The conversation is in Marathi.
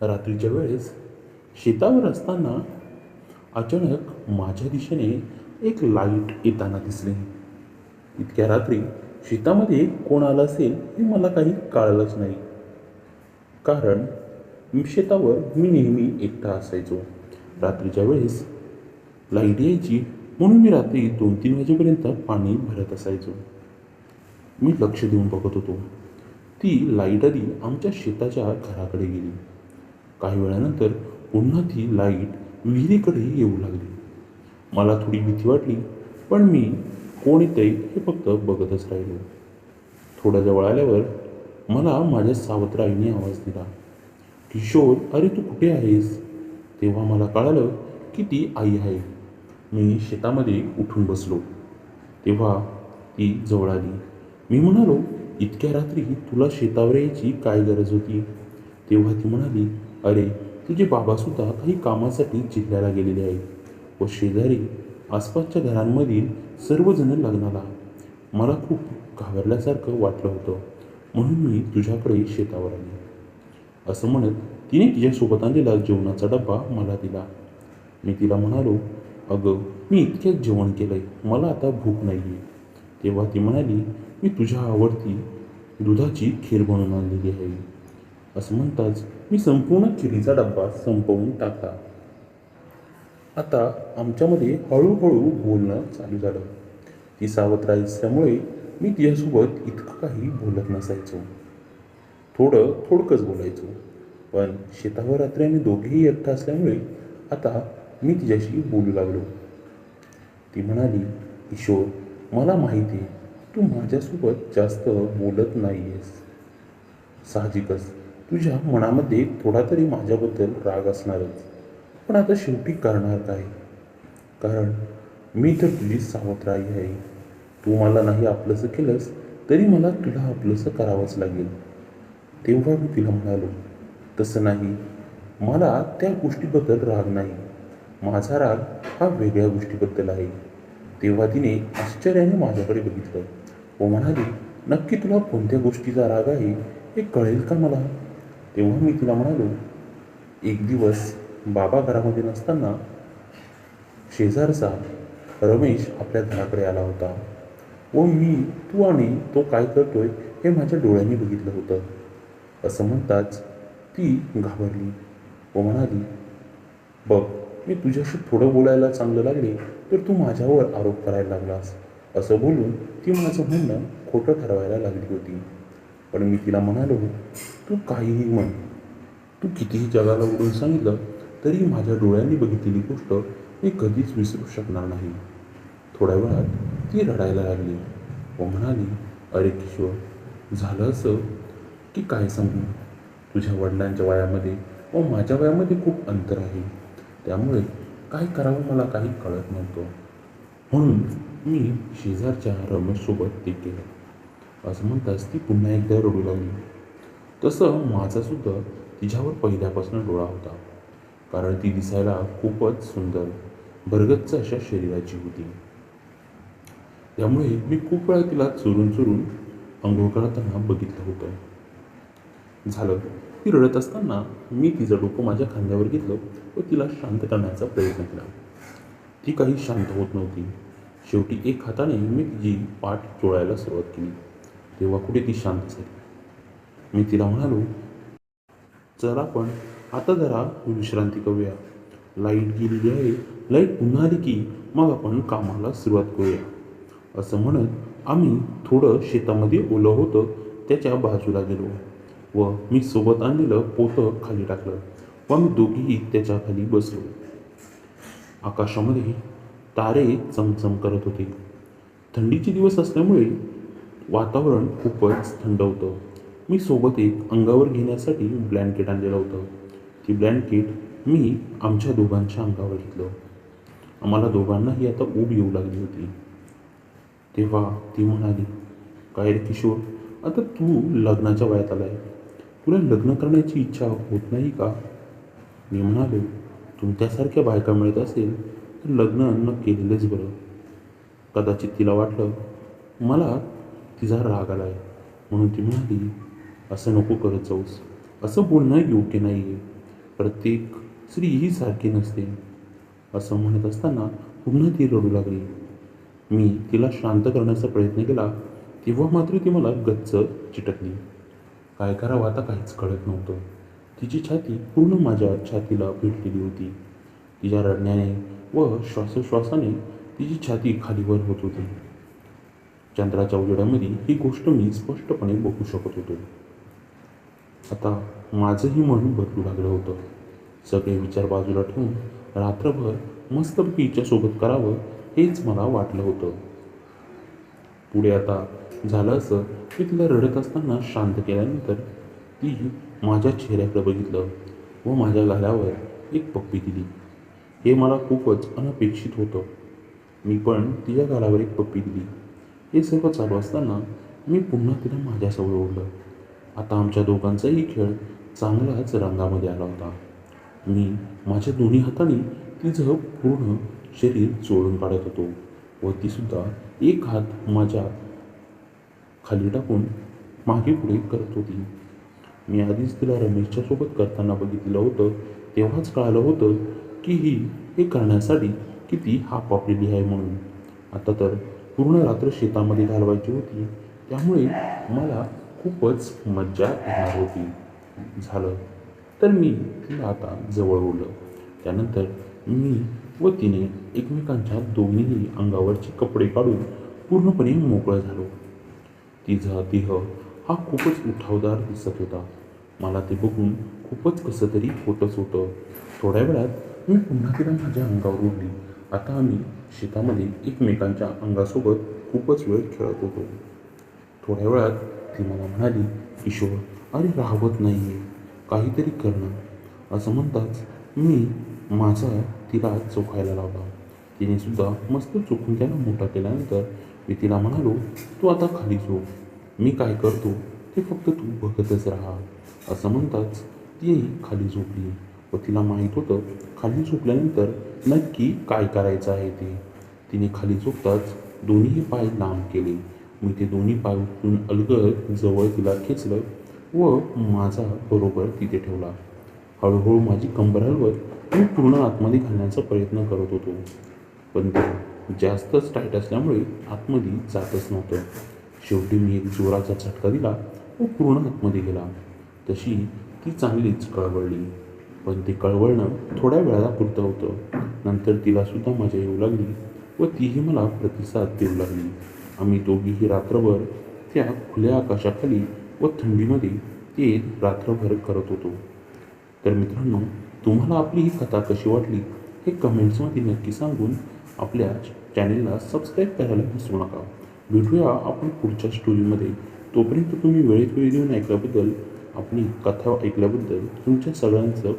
रात्रीच्या वेळेस शेतावर असताना अचानक माझ्या दिशेने एक लाइट येताना दिसले. इतक्या रात्री शेतामध्ये कोण आलं असेल हे मला काही कळलंच नाही. कारण शेतावर मी नेहमी एकटा असायचो. रात्रीच्या वेळेस लाइट यायची म्हणून मी रात्री दोन तीन वाजेपर्यंत पाणी भरत असायचो. मी लक्ष देऊन बघत होतो. ती लाइट आधी आमच्या शेताच्या घराकडे गेली. काही वेळानंतर पुन्हा ती लाइट विहिरीकडे येऊ लागली. मला थोडी भीती वाटली पण मी कोण येते हे फक्त बघतच राहिलो. थोड्या जवळ आल्यावर मला माझ्या सावत्र आईने आवाज दिला किशोर अरे तू कुठे आहेस? तेव्हा मला कळालं की ती आई आहे. मी शेतामध्ये उठून बसलो. तेव्हा ती जवळ आली. मी म्हणालो इतक्या रात्री तुला शेतावर यायची काय गरज होती? तेव्हा ती म्हणाली अरे तुझे बाबासुद्धा काही कामासाठी जिल्ह्याला गेलेले आहेत. व शेजारी आसपासच्या घरांमधील सर्वजण लग्नाला. मला खूप घाबरल्यासारखं वाटलं होतं. म्हणून मी तुझ्याकडे शेतावर आले. असं म्हणत तिने तिच्यासोबत आणलेला जेवणाचा डब्बा मला दिला. मी तिला म्हणालो अगं मी इतक्यात जेवण केलं आहे मला आता भूक नाही आहे तेव्हा ती म्हणाली मी तुझ्या आवडती दुधाची खीर बनवून आणलेली आहे. असं म्हणताच मी संपूर्ण खिरीचा डब्बा संपवून टाकला. आता आमच्यामध्ये हळूहळू बोलणं चालू झालं. ती सावत्र असल्यामुळे मी तिच्यासोबत इतकं काही बोलत नसायचो. थोडं थोडकंच बोलायचो. पण शेतावर रात्री आम्ही दोघेही एकटा असल्यामुळे आता मी तिच्याशी बोलू लागलो. ती म्हणाली किशोर मला माहिती आहे तू माझ्यासोबत जास्त बोलत नाही आहेस साहजिकच. तुझ्या मनामध्ये थोडा तरी माझ्याबद्दल राग असणारच पण आता शेवटी करणार काय? कारण मी तर तुझी सावत्र आई आहे. तू मला नाही आपलंसं केलंस तरी मला तुला आपलंसं करावंच लागेल. तेव्हा मी तिला म्हणालो तसं नाही. मला त्या गोष्टीबद्दल राग नाही. माझा राग हा वेगळ्या गोष्टीबद्दल आहे. तेव्हा तिने आश्चर्याने माझ्याकडे बघितलं. व म्हणाली नक्की तुला कोणत्या गोष्टीचा राग आहे हे कळेल का मला? तेव्हा मी तिला म्हणालो एक दिवस बाबा घरामध्ये नसताना शेजारचा रमेश आपल्या घराकडे आला होता. व मी तू आणि तो काय करतोय हे माझ्या डोळ्यांनी बघितलं होतं. असं म्हणताच ती घाबरली व म्हणाली बघ मी तुझ्याशी थोडं बोलायला चांगलं लागले तर तू माझ्यावर आरोप करायला लागलास. असं बोलून ती माझं म्हणणं खोटं ठरवायला लागली होती. पण मी तिला म्हणालो तू काहीही म्हण. तू कितीही जगाला उडून सांगितलं तरी माझ्या डोळ्यांनी बघितलेली गोष्ट मी कधीच विसरू शकणार नाही. थोड्या वेळात ती रडायला लागली व म्हणाली अरे किशोर झालं असं की काय सांगू? तुझ्या वडिलांच्या वयामध्ये व माझ्या वयामध्ये खूप अंतर आहे. त्यामुळे काय करावं मला काही कळत नव्हतं. म्हणून मी शेजारच्या रमेशसोबत ते केलं. असं म्हणताच ती पुन्हा एकदा रडू लागली. तसं माझासुद्धा तिच्यावर पहिल्यापासून डोळा होता. कारण ती दिसायला खूपच सुंदर भरगच्च अशा शरीराची होती. त्यामुळे मी खूप वेळा तिला चुरून चुरून अंघोळ करताना बघितलं होतं. झालं ती रडत असताना मी तिचं डोकं माझ्या खांद्यावर घेतलं व तिला शांत करण्याचा प्रयत्न केला. ती काही शांत होत नव्हती. शेवटी एक हाताने मी तिची पाठ चोळायला सुरुवात केली. तेव्हा कुठे ती शांत झाली? मी तिला म्हणालो जर आपण आता जरा विश्रांती करूया लाइट गेलेली आहे. लाइट पुन्हा आली की मग आपण कामाला सुरुवात करूया. असं म्हणत आम्ही थोडं शेतामध्ये ओलं होतं त्याच्या बाजूला गेलो. व मी सोबत आणलेलं पोतं खाली टाकलं व आम्ही दोघीही त्याच्याखाली बसलो. आकाशामध्ये तारे चमचम करत होते. थंडीचे दिवस असल्यामुळे वातावरण खूपच थंड होतं. मी सोबत एक अंगावर घेण्यासाठी ब्लँकेट आणलेलं होतं. ती ब्लँकेट मी आमच्या दोघांच्या अंगावर घेतलं. आम्हाला दोघांनाही आता ऊब येऊ लागली होती. तेव्हा ती म्हणाली काय रे किशोर आता तू लग्नाच्या वयात आलाय. तुला लग्न करण्याची इच्छा होत नाही का? मी म्हणालो तुमच्यासारख्या बायका मिळत असेल तर लग्न न केलेलंच बरं. कदाचित तिला वाटलं मला तिचा राग आला आहे म्हणून ती म्हणाली असं नको करत जाऊस. असं बोलणं योग्य नाही आहे प्रत्येक स्त्री ही सारखी नसते. असं म्हणत असताना पुन्हा ती रडू लागली. मी तिला शांत करण्याचा प्रयत्न केला तेव्हा मात्र ती मला गच्च चिटकली. काय करावं आता काहीच कळत नव्हतं. तिची छाती पूर्ण माझ्या छातीला भेटलेली होती. तिच्या रडण्याने व श्वासोश्वासाने तिची छाती खालीवर होत होती. चंद्राच्या उजेडामध्ये ही गोष्ट मी स्पष्टपणे बघू शकत होतो. आता माझंही मन बदलू लागलं होतं. सगळे विचार बाजूला ठेवून रात्रभर मस्तपैकी हिच्यासोबत करावं हेच मला वाटलं होतं. पुढे आता झालं असं की तिला रडत असताना शांत केल्यानंतर ती माझ्या चेहऱ्याकडे बघितलं व माझ्या गाल्यावर एक पप्पी दिली. हे मला खूपच अनपेक्षित होतं. मी पण तिच्या गालावर एक पप्पी दिली. हे सर्व चालू असताना मी पुन्हा तिला माझ्यासमोर ओढलं. आता आमच्या दोघांचाही खेळ चांगलाच रंगामध्ये आला होता. मी माझ्या दोन्ही हाताने तिचं पूर्ण शरीर चोळून काढत होतो व तीसुद्धा एक हात माझ्या खाली टाकून मागे पुढे करत होती. मी आधीच तिला रमेशच्या सोबत करताना बघितलं होतं तेव्हाच कळालं होतं की ही हे करण्यासाठी किती हाप वापलेली आहे म्हणून. आता तर पूर्ण रात्र शेतामध्ये घालवायची होती. त्यामुळे मला खूपच मज्जा येणार होती. झालं. तर मी तिला आता जवळ उरलं त्यानंतर मी व तिने एकमेकांच्या दोन्हीही अंगावरचे कपडे काढून पूर्णपणे मोकळं झालो. तिचा देह हा खूपच उठावदार दिसत होता. मला ते बघून खूपच कसं तरी होतच होतं. थोड्या वेळात मी पुन्हा तिला माझ्या अंगावर उडली आता आम्ही शेतामध्ये एकमेकांच्या अंगासोबत खूपच वेळ खेळत होतो. थोड्या वेळात ती मला म्हणाली किशोर अरे राहवत नाही आहे काहीतरी करणं असं म्हणताच मी माझा तिला चोखायला लावला. तिने सुद्धा मस्त चोखून त्याला मोठा केल्यानंतर मी तिला म्हणालो तू आता खाली झोप. मी काय करतो ते फक्त तू बघतच राहा. असं म्हणताच ती खाली झोपली. व तिला माहीत होतं खाली झोपल्यानंतर नक्की काय करायचं आहे ते. तिने खाली झोपताच दोन्ही पाय लांब केले. मी ते दोन्ही पाय उठून अलगद जवळ तिला खेचलं व माझा बरोबर तिथे ठेवला. हळूहळू माझी कंबर हलवत मी पूर्ण आतमध्ये घालण्याचा प्रयत्न करत होतो. पण ते जास्तच टाईट असल्यामुळे आतमध्ये जातच नव्हतं. शेवटी मी एक जोराचा झटका दिला व पूर्ण आतमध्ये गेला. तशी ती चांगलीच कळवळली. पण ते कळवळणं थोड्या वेळाला पुरतं होतं. नंतर तिलासुद्धा मजा येऊ लागली व तीही मला प्रतिसाद देऊ लागली. आम्ही दोघीही रात्रभर त्या खुल्या आकाशाखाली व थंडीमध्ये ते रात्रभर करत होतो. तर मित्रांनो तुम्हाला आपली ही कथा कशी वाटली हे कमेंट्समध्ये नक्की सांगून आपल्या चॅनेलला सबस्क्राईब करायला विसरू नका. भेटूया आपण पुढच्या स्टोरीमध्ये तोपर्यंत तुम्ही वेळेत वेळ देऊन ऐकल्याबद्दल आपली कथा ऐकल्याबद्दल तुमच्या सगळ्यांचं